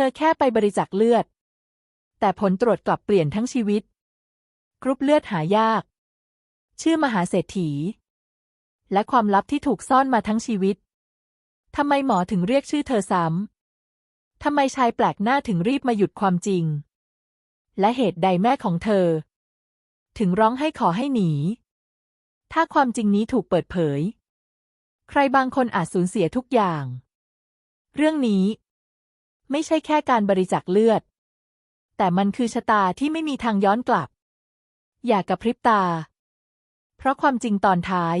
ธอแค่ไปบริจาคเลือด แต่ผลตรวจกลับเปลี่ยนทั้งชีวิต กรุ๊ปเลือดหายาก ชื่อมหาเศรษฐี และความลับที่ถูกซ่อนมาทั้งชีวิตทำไมหมอถึงเรียกชื่อเธอซ้ำทำไมชายแปลกหน้าถึงรีบมาหยุดความจริง และเหตุใดแม่ของเธอ ถึงร้องให้ขอให้หนี ถ้าความจริงนี้ถูกเปิดเผย ใครบางคนอาจสูญเสียทุกอย่าง เรื่องนี้ ไม่ใช่แค่การบริจาคเลือด แต่มันคือชะตาที่ไม่มีทางย้อนกลับ อย่ากระพริบตา เพราะความจริงตอนท้าย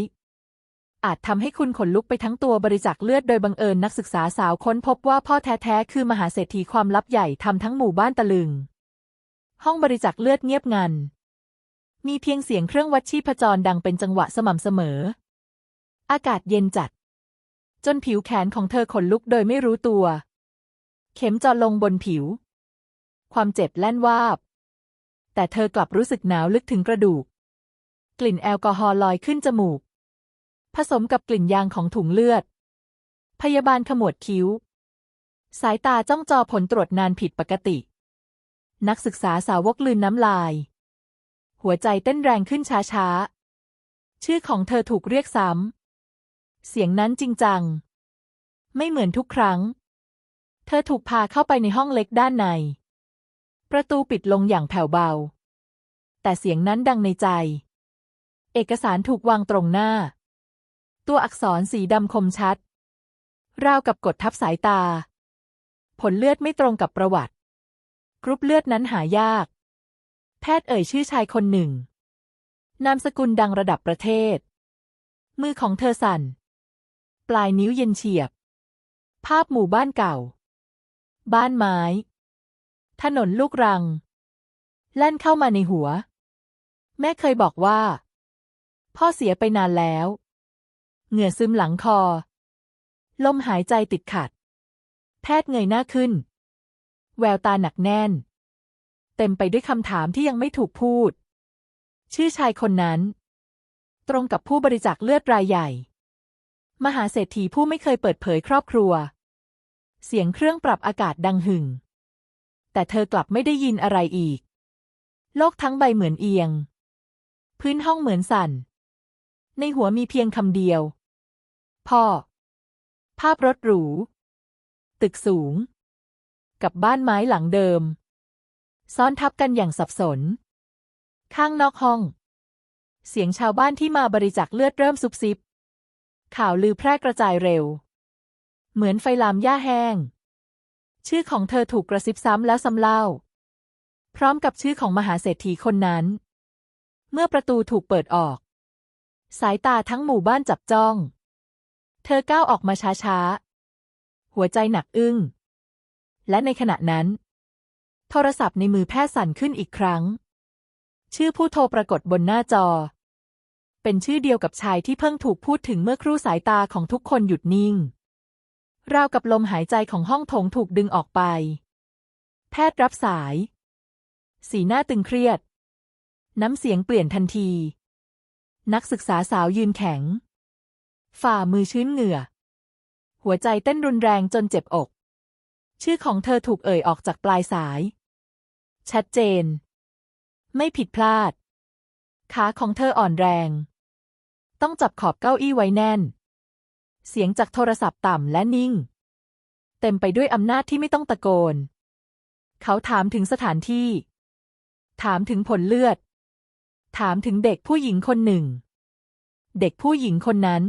อาจทำให้คุณขนลุกไปทั้งตัวบริจาคเลือดโดยบังเอิญนักศึกษาสาวค้นพบว่าพ่อแท้ๆคือมหาเศรษฐีความลับใหญ่ทำทั้งหมู่บ้านตะลึง ห้องบริจาคเลือดเงียบงัน มีเพียงเสียงเครื่องวัดชีพจรดังเป็นจังหวะสม่ำเสมอ อากาศเย็นจัดจนผิวแขนของเธอขนลุกโดยไม่รู้ตัว เข็มเจาะลงบนผิว ความเจ็บแล่นวาบ แต่เธอกลับรู้สึกหนาวลึกถึงกระดูก กลิ่นแอลกอฮอล์ลอยขึ้นจมูก ผสมกับกลิ่นยางของถุงเลือด พยาบาลขมวดคิ้ว สายตาจ้องจอผลตรวจนานผิดปกติ นักศึกษาสาวกลืนน้ำลาย หัวใจเต้นแรงขึ้นช้าๆ ชื่อของเธอถูกเรียกซ้ำเสียงนั้นจริงจัง ไม่เหมือนทุกครั้ง เธอถูกพาเข้าไปในห้องเล็กด้านใน ประตูปิดลงอย่างแผ่วเบา แต่เสียงนั้นดังในใจ เอกสารถูกวางตรงหน้า ตัวอักษรสีดำคมชัด ราวกับกดทับสายตา ผลเลือดไม่ตรงกับประวัติ กรุ๊ปเลือดนั้นหายาก แพทย์เอ่ยชื่อชายคนหนึ่ง นามสกุลดังระดับประเทศ มือของเธอสั่น ปลายนิ้วเย็นเฉียบ ภาพหมู่บ้านเก่า บ้านไม้ ถนนลูกรัง แล่นเข้ามาในหัว แม่เคยบอกว่า พ่อเสียไปนานแล้ว เหงื่อซึมหลังคอ ลมหายใจติดขัด แพทย์เงยหน้าขึ้น แววตาหนักแน่น เต็มไปด้วยคำถามที่ยังไม่ถูกพูด ชื่อชายคนนั้น ตรงกับผู้บริจาคเลือดรายใหญ่ มหาเศรษฐีผู้ไม่เคยเปิดเผยครอบครัว เสียงเครื่องปรับอากาศดังหึ่ง แต่เธอกลับไม่ได้ยินอะไรอีก โลกทั้งใบเหมือนเอียง พื้นห้องเหมือนสั่น ในหัวมีเพียงคำเดียว พ่อ ภาพรถหรู ตึกสูง กับบ้านไม้หลังเดิม ซ้อนทับกันอย่างสับสน ข้างนอกห้อง เสียงชาวบ้านที่มาบริจาคเลือดเริ่มซุบซิบ ข่าวลือแพร่กระจายเร็ว เหมือนไฟลามหญ้าแห้ง ชื่อของเธอถูกกระซิบซ้ำแล้วซ้ำเล่า พร้อมกับชื่อของมหาเศรษฐีคนนั้น เมื่อประตูถูกเปิดออก สายตาทั้งหมู่บ้านจับจ้อง เธอก้าวออกมาช้าๆ หัวใจหนักอึ้ง และในขณะนั้น โทรศัพท์ในมือแพทย์สั่นขึ้นอีกครั้ง ชื่อผู้โทรปรากฏบนหน้าจอเป็นชื่อเดียวกับชายที่เพิ่งถูกพูดถึงเมื่อครู่สายตาของทุกคนหยุดนิ่ง ราวกับลมหายใจของห้องโถงถูกดึงออกไป แพทย์รับสาย สีหน้าตึงเครียด น้ำเสียงเปลี่ยนทันที นักศึกษาสาวยืนแข็ง ฝ่ามือชื้นเหงื่อ หัวใจเต้นรุนแรงจนเจ็บอก ชื่อของเธอถูกเอ่ยออกจากปลายสาย ชัดเจน ไม่ผิดพลาด ขาของเธออ่อนแรง ต้องจับขอบเก้าอี้ไว้แน่น เสียงจากโทรศัพท์ต่ำและนิ่ง เต็มไปด้วยอำนาจที่ไม่ต้องตะโกน เขาถามถึงสถานที่ ถามถึงผลเลือด ถามถึงเด็กผู้หญิงคนหนึ่ง เด็กผู้หญิงคนนั้น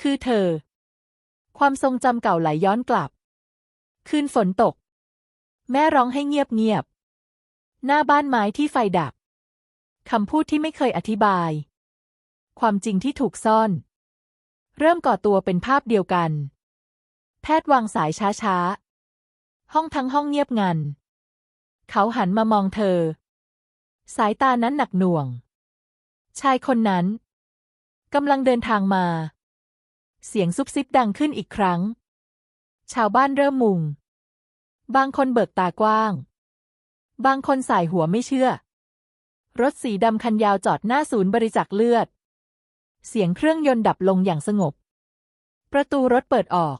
คือเธอ ความทรงจำเก่าไหลย้อนกลับ คืนฝนตก แม่ร้องให้เงียบเงียบ หน้าบ้านไม้ที่ไฟดับคำพูดที่ไม่เคยอธิบาย ความจริงที่ถูกซ่อน เริ่มก่อตัวเป็นภาพเดียวกัน แพทย์วางสายช้าๆ ห้องทั้งห้องเงียบงัน เขาหันมามองเธอ สายตานั้นหนักหน่วง ชายคนนั้นกำลังเดินทางมา เสียงซุบซิบดังขึ้นอีกครั้ง ชาวบ้านเริ่มมุง บางคนเบิกตากว้าง บางคนสายหัวไม่เชื่อ รถสีดำคันยาวจอดหน้าศูนย์บริจาคเลือด เสียงเครื่องยนต์ดับลงอย่างสงบ ประตูรถเปิดออก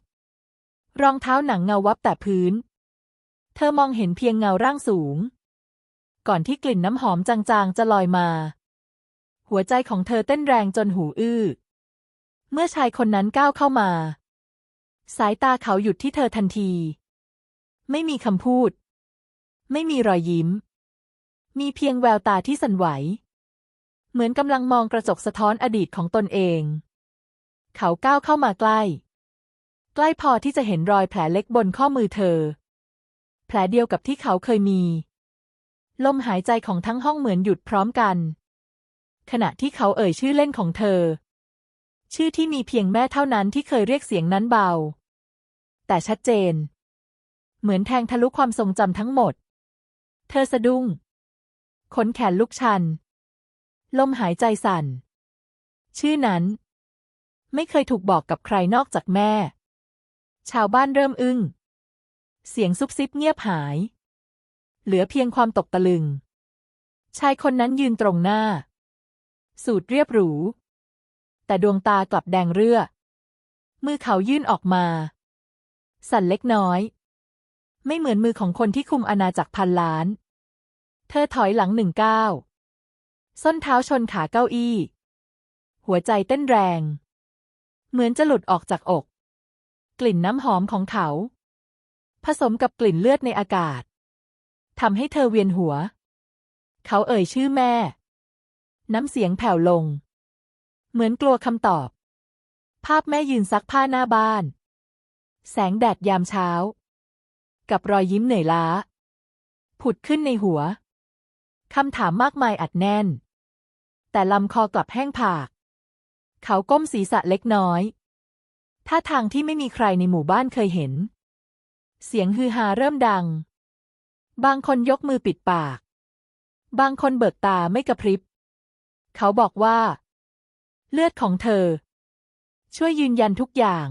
รองเท้าหนังเงาวับแต่พื้น เธอมองเห็นเพียงเงาร่างสูง ก่อนที่กลิ่นน้ำหอมจางๆ จะลอยมา หัวใจของเธอเต้นแรงจนหูอื้อ เมื่อชายคนนั้นก้าวเข้ามา สายตาเขาหยุดที่เธอทันที ไม่มีคำพูด ไม่มีรอยยิ้ม มีเพียงแววตาที่สั่นไหว เหมือนกำลังมองกระจกสะท้อนอดีตของตนเอง เขาก้าวเข้ามาใกล้ ใกล้พอที่จะเห็นรอยแผลเล็กบนข้อมือเธอ แผลเดียวกับที่เขาเคยมี ลมหายใจของทั้งห้องเหมือนหยุดพร้อมกัน ขณะที่เขาเอ่ยชื่อเล่นของเธอ ชื่อที่มีเพียงแม่เท่านั้นที่เคยเรียกเสียงนั้นเบา แต่ชัดเจน เหมือนแทงทะลุความทรงจำทั้งหมด เธอสะดุ้งขนแขนลุกชัน ลมหายใจสั่น ชื่อนั้น ไม่เคยถูกบอกกับใครนอกจากแม่ ชาวบ้านเริ่มอึ้ง เสียงซุบซิบเงียบหาย เหลือเพียงความตกตะลึง ชายคนนั้นยืนตรงหน้า สูตรเรียบหรู แต่ดวงตากลับแดงเรือ มือเขายื่นออกมา สั่นเล็กน้อย ไม่เหมือนมือของคนที่คุมอาณาจักรพันล้าน เธอถอยหลังหนึ่งก้าว ส้นเท้าชนขาเก้าอี้ หัวใจเต้นแรง เหมือนจะหลุดออกจากอก กลิ่นน้ำหอมของเขา ผสมกับกลิ่นเลือดในอากาศทำให้เธอเวียนหัว เขาเอ่ยชื่อแม่ น้ำเสียงแผ่วลง เหมือนกลัวคำตอบ ภาพแม่ยืนซักผ้าหน้าบ้าน แสงแดดยามเช้า กับรอยยิ้มเหนื่อยล้า ผุดขึ้นในหัว คำถามมากมายอัดแน่น แต่ลำคอกลับแห้งผาก เขาก้มศีรษะเล็กน้อยท่าทางที่ไม่มีใครในหมู่บ้านเคยเห็น เสียงฮือฮาเริ่มดัง บางคนยกมือปิดปาก บางคนเบิกตาไม่กระพริบ เขาบอกว่า เลือดของเธอ ช่วยยืนยันทุกอย่าง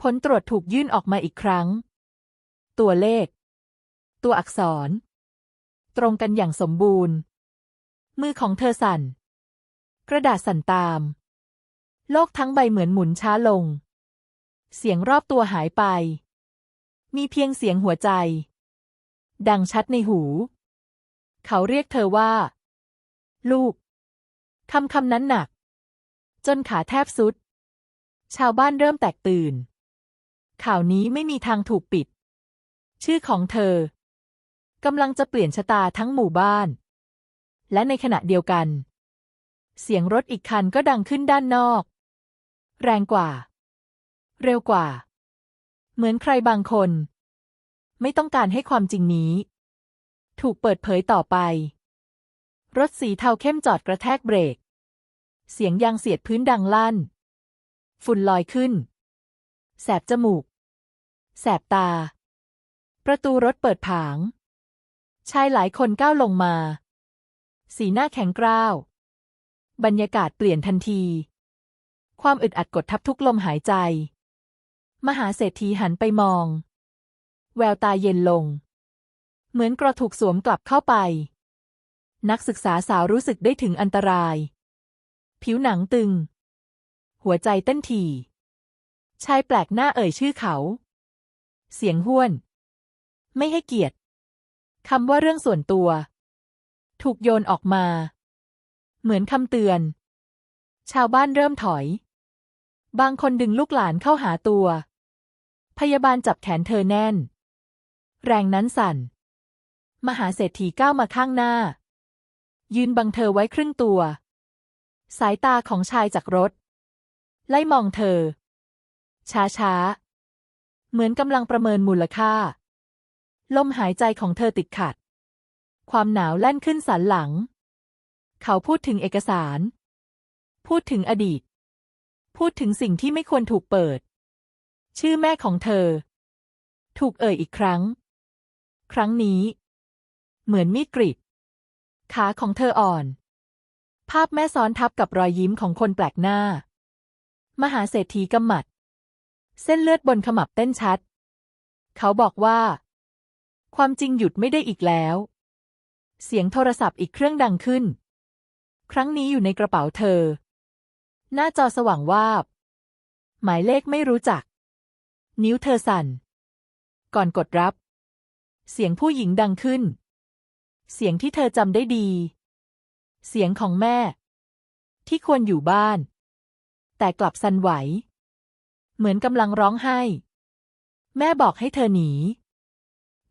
ผลตรวจถูกยื่นออกมาอีกครั้ง ตัวเลข ตัวอักษร ตรงกันอย่างสมบูรณ์ มือของเธอสั่น กระดาษสั่นตาม โลกทั้งใบเหมือนหมุนช้าลง เสียงรอบตัวหายไป มีเพียงเสียงหัวใจ ดังชัดในหู เขาเรียกเธอว่า ลูกคำคำนั้นหนัก จนขาแทบสุด ชาวบ้านเริ่มแตกตื่น ข่าวนี้ไม่มีทางถูกปิด ชื่อของเธอกำลังจะเปลี่ยนชะตาทั้งหมู่บ้าน และในขณะเดียวกัน เสียงรถอีกคันก็ดังขึ้นด้านนอก แรงกว่า เร็วกว่า เหมือนใครบางคน ไม่ต้องการให้ความจริงนี้ ถูกเปิดเผยต่อไป รถสีเทาเข้มจอดกระแทกเบรก เสียงยางเสียดพื้นดังลั่น ฝุ่นลอยขึ้น แสบจมูก แสบตา ประตูรถเปิดผางชายหลายคนก้าวลงมา สีหน้าแข็งกร้าว บรรยากาศเปลี่ยนทันที ความอึดอัดกดทับทุกลมหายใจ มหาเศรษฐีหันไปมอง แววตาเย็นลง เหมือนกระถูกสวมกลับเข้าไป นักศึกษาสาวรู้สึกได้ถึงอันตราย ผิวหนังตึง หัวใจเต้นถี่ชายแปลกหน้าเอ่ยชื่อเขา เสียงห้วน ไม่ให้เกียรติคำว่าเรื่องส่วนตัว ถูกโยนออกมา เหมือนคำเตือน ชาวบ้านเริ่มถอย บางคนดึงลูกหลานเข้าหาตัว พยาบาลจับแขนเธอแน่น แรงนั้นสั่น มหาเศรษฐีก้าวมาข้างหน้า ยืนบังเธอไว้ครึ่งตัว สายตาของชายจากรถ ไล่มองเธอ ช้าๆ เหมือนกำลังประเมินมูลค่า ลมหายใจของเธอติดขัด ความหนาวแล่นขึ้นสันหลัง เขาพูดถึงเอกสาร พูดถึงอดีต พูดถึงสิ่งที่ไม่ควรถูกเปิด ชื่อแม่ของเธอ ถูกเอ่ยอีกครั้ง ครั้งนี้ เหมือนมีดกรีดขาของเธออ่อน ภาพแม่ซ้อนทับกับรอยยิ้มของคนแปลกหน้า มหาเศรษฐีกำหมัด เส้นเลือดบนขมับเต้นชัด เขาบอกว่า ความจริงหยุดไม่ได้อีกแล้ว เสียงโทรศัพท์อีกเครื่องดังขึ้น ครั้งนี้อยู่ในกระเป๋าเธอ หน้าจอสว่างวาบ หมายเลขไม่รู้จัก นิ้วเธอสั่น ก่อนกดรับ เสียงผู้หญิงดังขึ้น เสียงที่เธอจำได้ดี เสียงของแม่ ที่ควรอยู่บ้าน แต่กลับสั่นไหว เหมือนกำลังร้องไห้ แม่บอกให้เธอหนี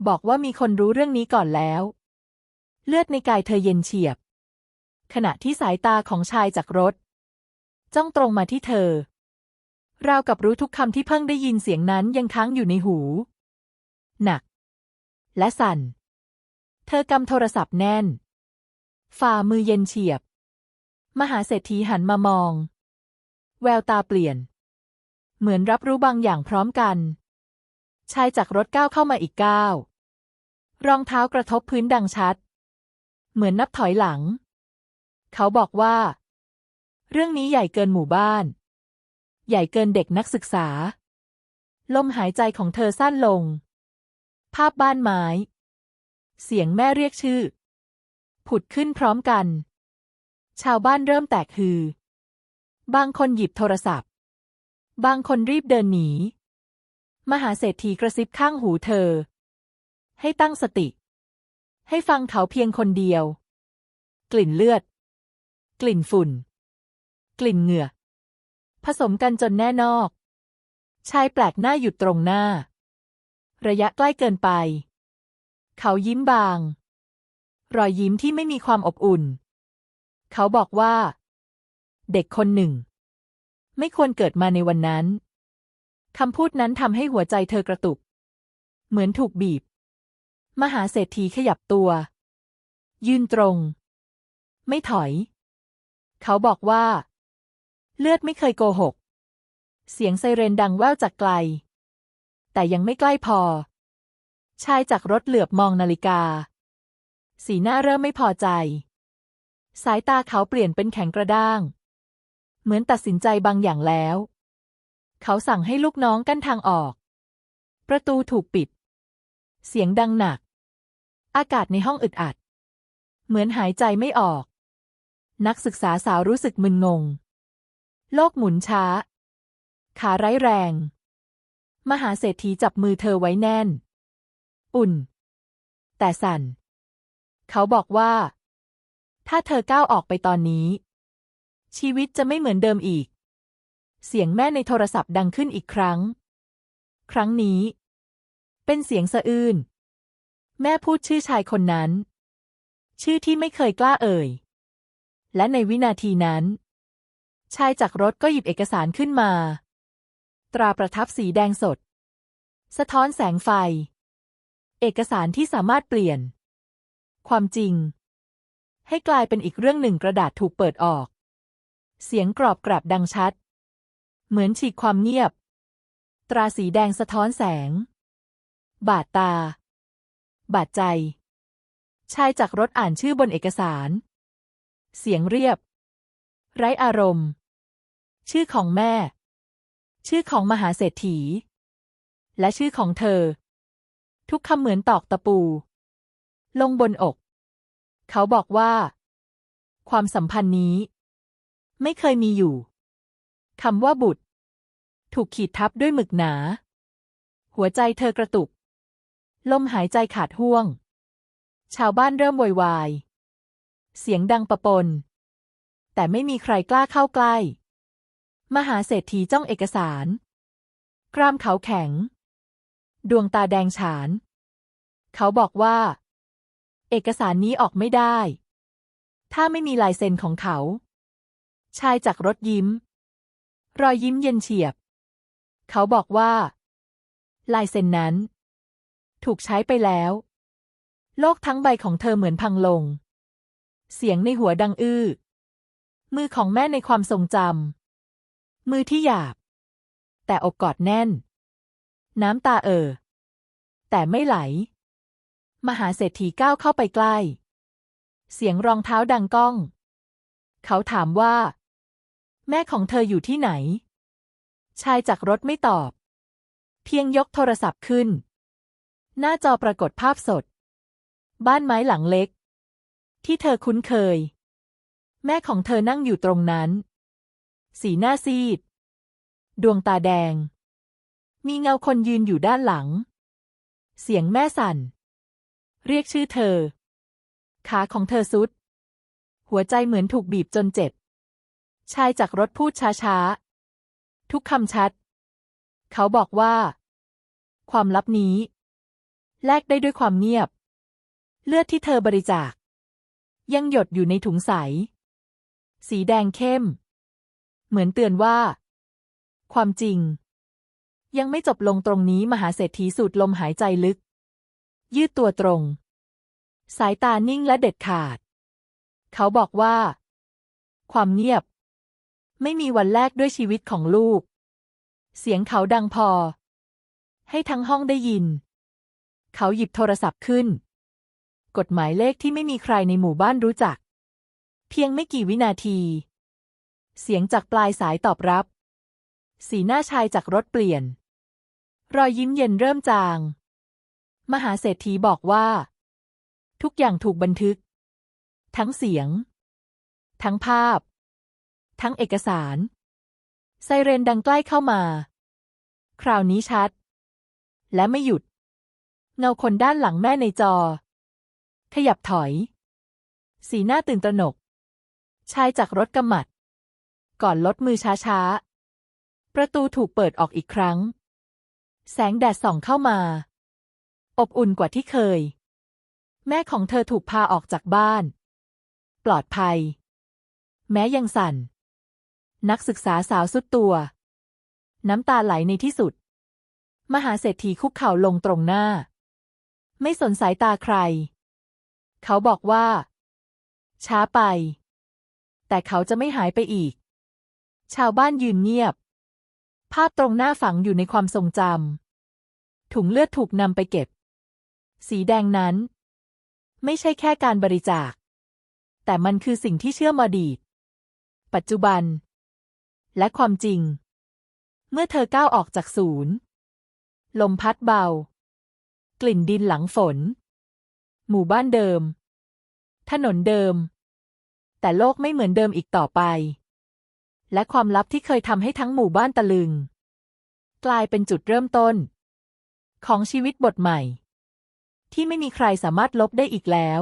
บอกว่ามีคนรู้เรื่องนี้ก่อนแล้ว เลือดในกายเธอเย็นเฉียบ ขณะที่สายตาของชายจากรถ จ้องตรงมาที่เธอ ราวกับรู้ทุกคำที่เพิ่งได้ยินเสียงนั้นยังค้างอยู่ในหู หนัก และสั่น เธอกำโทรศัพท์แน่น ฝ่ามือเย็นเฉียบ มหาเศรษฐีหันมามอง แววตาเปลี่ยน เหมือนรับรู้บางอย่างพร้อมกัน ชายจากรถก้าวเข้ามาอีกก้าวรองเท้ากระทบพื้นดังชัด เหมือนนับถอยหลัง เขาบอกว่า เรื่องนี้ใหญ่เกินหมู่บ้าน ใหญ่เกินเด็กนักศึกษา ลมหายใจของเธอสั้นลง ภาพบ้านไม้ เสียงแม่เรียกชื่อ ผุดขึ้นพร้อมกัน ชาวบ้านเริ่มแตกฮือ บางคนหยิบโทรศัพท์ บางคนรีบเดินหนี มหาเศรษฐีกระซิบข้างหูเธอ ให้ตั้งสติ ให้ฟังเขาเพียงคนเดียว กลิ่นเลือด กลิ่นฝุ่น กลิ่นเหงื่อ ผสมกันจนแน่นอก ชายแปลกหน้าหยุดตรงหน้า ระยะใกล้เกินไป เขายิ้มบาง รอยยิ้มที่ไม่มีความอบอุ่น เขาบอกว่า เด็กคนหนึ่ง ไม่ควรเกิดมาในวันนั้นคำพูดนั้นทำให้หัวใจเธอกระตุก เหมือนถูกบีบ มหาเศรษฐีขยับตัว ยืนตรง ไม่ถอย เขาบอกว่า เลือดไม่เคยโกหก เสียงไซเรนดังแว่วจากไกล แต่ยังไม่ใกล้พอ ชายจากรถเหลือบมองนาฬิกา สีหน้าเริ่มไม่พอใจ สายตาเขาเปลี่ยนเป็นแข็งกระด้าง เหมือนตัดสินใจบางอย่างแล้ว เขาสั่งให้ลูกน้องกั้นทางออก ประตูถูกปิด เสียงดังหนัก อากาศในห้องอึดอัด เหมือนหายใจไม่ออก นักศึกษาสาวรู้สึกมึนงง โลกหมุนช้า ขาไร้แรง มหาเศรษฐีจับมือเธอไว้แน่น อุ่น แต่สั่น เขาบอกว่า ถ้าเธอก้าวออกไปตอนนี้ ชีวิตจะไม่เหมือนเดิมอีก เสียงแม่ในโทรศัพท์ดังขึ้นอีกครั้ง ครั้งนี้ เป็นเสียงสะอื้น แม่พูดชื่อชายคนนั้น ชื่อที่ไม่เคยกล้าเอ่ย และในวินาทีนั้น ชายจากรถก็หยิบเอกสารขึ้นมา ตราประทับสีแดงสด สะท้อนแสงไฟ เอกสารที่สามารถเปลี่ยน ความจริง ให้กลายเป็นอีกเรื่องหนึ่งกระดาษถูกเปิดออก เสียงกรอบกรับดังชัด เหมือนฉีกความเงียบ ตราสีแดงสะท้อนแสง บาดตา บาดใจ ชายจากรถอ่านชื่อบนเอกสาร เสียงเรียบ ไร้อารมณ์ ชื่อของแม่ ชื่อของมหาเศรษฐี และชื่อของเธอ ทุกคำเหมือนตอกตะปู ลงบนอก เขาบอกว่า ความสัมพันธ์นี้ ไม่เคยมีอยู่คำว่าบุตร ถูกขีดทับด้วยหมึกหนา หัวใจเธอกระตุก ลมหายใจขาดห่วง ชาวบ้านเริ่มโวยวาย เสียงดังประปน แต่ไม่มีใครกล้าเข้าใกล้ มหาเศรษฐีจ้องเอกสาร กรามเขาแข็ง ดวงตาแดงฉาน เขาบอกว่า เอกสารนี้ออกไม่ได้ ถ้าไม่มีลายเซ็นของเขา ชายจากรถยิ้ม รอยยิ้มเย็นเฉียบ เขาบอกว่า ลายเซ็นนั้น ถูกใช้ไปแล้ว โลกทั้งใบของเธอเหมือนพังลง เสียงในหัวดังอื้อ มือของแม่ในความทรงจำ มือที่หยาบ แต่อกกอดแน่น น้ำตาเอ่อ แต่ไม่ไหล มหาเศรษฐีก้าวเข้าไปใกล้ เสียงรองเท้าดังก้อง เขาถามว่า แม่ของเธออยู่ที่ไหน ชายจากรถไม่ตอบ เพียงยกโทรศัพท์ขึ้น หน้าจอปรากฏภาพสด บ้านไม้หลังเล็ก ที่เธอคุ้นเคย แม่ของเธอนั่งอยู่ตรงนั้น สีหน้าซีด ดวงตาแดง มีเงาคนยืนอยู่ด้านหลัง เสียงแม่สั่น เรียกชื่อเธอ ขาของเธอสุด หัวใจเหมือนถูกบีบจนเจ็บ ชายจากรถพูดช้าๆ ทุกคำชัด เขาบอกว่า ความลับนี้ แลกได้ด้วยความเงียบ เลือดที่เธอบริจาค ยังหยดอยู่ในถุงใส สีแดงเข้ม เหมือนเตือนว่า ความจริง ยังไม่จบลงตรงนี้มหาเศรษฐีสูดลมหายใจลึก ยืดตัวตรง สายตานิ่งและเด็ดขาด เขาบอกว่า ความเงียบ ไม่มีวันแลกด้วยชีวิตของลูก เสียงเขาดังพอ ให้ทั้งห้องได้ยิน เขาหยิบโทรศัพท์ขึ้นกฎหมายเลขที่ไม่มีใครในหมู่บ้านรู้จัก เพียงไม่กี่วินาที เสียงจากปลายสายตอบรับ สีหน้าชายจากรถเปลี่ยน รอยยิ้มเย็นเริ่มจาง มหาเศรษฐีบอกว่า ทุกอย่างถูกบันทึก ทั้งเสียง ทั้งภาพ ทั้งเอกสาร ไซเรนดังใกล้เข้ามา คราวนี้ชัด และไม่หยุด เงาคนด้านหลังแม่ในจอ ขยับถอย สีหน้าตื่นตระหนก ชายจากรถกำมัด ก่อนลดมือช้าๆ ประตูถูกเปิดออกอีกครั้ง แสงแดดส่องเข้ามา อบอุ่นกว่าที่เคย แม่ของเธอถูกพาออกจากบ้าน ปลอดภัย แม้ยังสั่น นักศึกษาสาวสุดตัว น้ำตาไหลในที่สุด มหาเศรษฐีคุกเข่าลงตรงหน้า ไม่สนสายตาใคร เขาบอกว่า ช้าไป แต่เขาจะไม่หายไปอีก ชาวบ้านยืนเงียบ ภาพตรงหน้าฝังอยู่ในความทรงจำถุงเลือดถูกนำไปเก็บ สีแดงนั้น ไม่ใช่แค่การบริจาค แต่มันคือสิ่งที่เชื่อมอดีต ปัจจุบัน และความจริง เมื่อเธอก้าวออกจากศูนย์ ลมพัดเบา กลิ่นดินหลังฝน หมู่บ้านเดิม ถนนเดิม แต่โลกไม่เหมือนเดิมอีกต่อไป และความลับที่เคยทำให้ทั้งหมู่บ้านตะลึง กลายเป็นจุดเริ่มต้น ของชีวิตบทใหม่ ที่ไม่มีใครสามารถลบได้อีกแล้ว